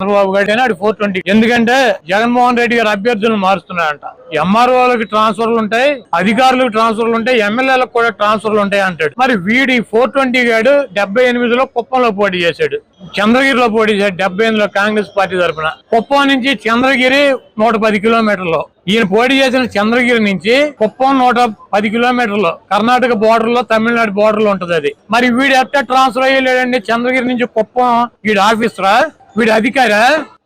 చంద్రబాబు గారి ఆడు four twenty. ఎందుకంటే జగన్మోహన్ రెడ్డి గారు అభ్యర్థులను మారుస్తున్నాడంట ఎంఆర్ఓలకు ట్రాన్స్ఫర్లు ఉంటాయి అధికారులకు ట్రాన్స్ఫర్లు ఉంటాయి ఎమ్మెల్యేలకు కూడా ట్రాన్స్ఫర్లు ఉంటాయి అంటాడు. మరి వీడి ఫోర్ ట్వంటీ గాడు డెబ్బై ఎనిమిదిలో కుప్పంలో పోటీ చేశాడు. చంద్రగిరిలో పోటీ చేశాడు డెబ్బై ఎనిమిదిలో కాంగ్రెస్ పార్టీ తరఫున కుప్పం నుంచి చంద్రగిరి నూట పది కిలోమీటర్లు. ఈయన పోటీ చేసిన చంద్రగిరి నుంచి కుప్పం నూట పది కిలోమీటర్లు. కర్ణాటక బోర్డర్లో తమిళనాడు బోర్డర్లో ఉంటది అది. మరి వీడు ఎట్ట ట్రాన్స్ఫర్ అయ్యలేడండి? చంద్రగిరి నుంచి కుప్పం వీడి ఆఫీసరా? వీడు అధికారా?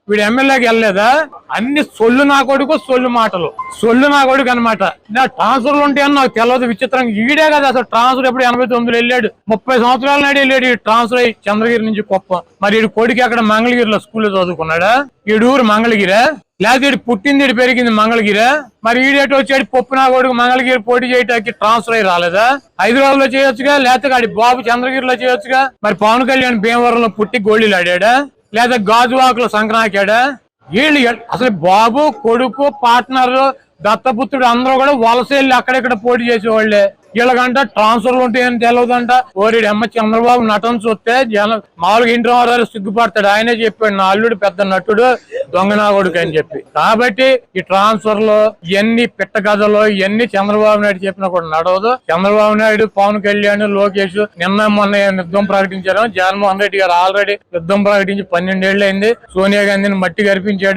వీడు ఎమ్మెల్యేకి వెళ్ళలేదా? అన్ని సొల్లు నా కొడుకు సొల్లు మాటలు. సొల్లు నా కొడుకు అనమాట నా ట్రాన్స్ఫర్లు ఉంటాయని నాకు తెలియదు విచిత్రంగా. ఈడే కదా అసలు ట్రాన్స్ఫర్ ఎప్పుడు ఎనభై తొమ్మిదిలో వెళ్ళాడు. ముప్పై సంవత్సరాల నాడు వెళ్ళాడు ఈ ట్రాన్స్ఫర్ అయ్యి చంద్రగిరి నుంచి కుప్పం మరి ఈ కొడుకు అక్కడ మంగళగిరిలో స్కూల్లో చదువుకున్నాడా? ఈడూరు ఊరు మంగళగిరా? లేకపోతే ఈడు పుట్టింది ఇటు పెరిగింది మంగళగిరి? మరి ఈడేటి వచ్చాడు? పప్పు నా కొడుకు మంగళగిరి పోటీ చేయడానికి ట్రాన్స్ఫర్ అయ్యి రాలేదా? హైదరాబాద్లో చేయొచ్చుగా? లేకపోతే ఆడి బాబు చంద్రగిరిలో చేయొచ్చుగా? మరి పవన్ కళ్యాణ్ భీమవరంలో పుట్టి గోళీలు ఆడాడా? లేదా గాజువాకులు సంక్రాంతాడా వీళ్ళు అసలు బాబు కొడుకు పార్ట్నర్ దత్తపుత్రుడు అందరూ కూడా వలస వెళ్ళి అక్కడెక్కడ పోటీ చేసేవాళ్ళే. వీళ్ళకంట ట్రాన్స్ఫర్లు ఉంటాయని తెలియదంట ఓరి అమ్మ చంద్రబాబు నటన చూస్తే జనం మామూలుగా ఇంటి వారు సిగ్గుపడతాడు. ఆయనే చెప్పాడు నా అల్లుడు పెద్ద నటుడు దొంగ నా అని చెప్పి. కాబట్టి ఈ ట్రాన్స్ఫర్లు ఇవన్నీ పిట్ట కథలు ఇవన్నీ చంద్రబాబు నాయుడు చెప్పినా కూడా నడవదు. చంద్రబాబు నాయుడు పవన్ కళ్యాణ్ లోకేష్ నిన్న మొన్న యుద్ధం ప్రకటించారు. జగన్మోహన్ రెడ్డి గారు ఆల్రెడీ యుద్ధం ప్రకటించి పన్నెండేళ్ళు అయింది సోనియా గాంధీని మట్టి గరిపించాడు.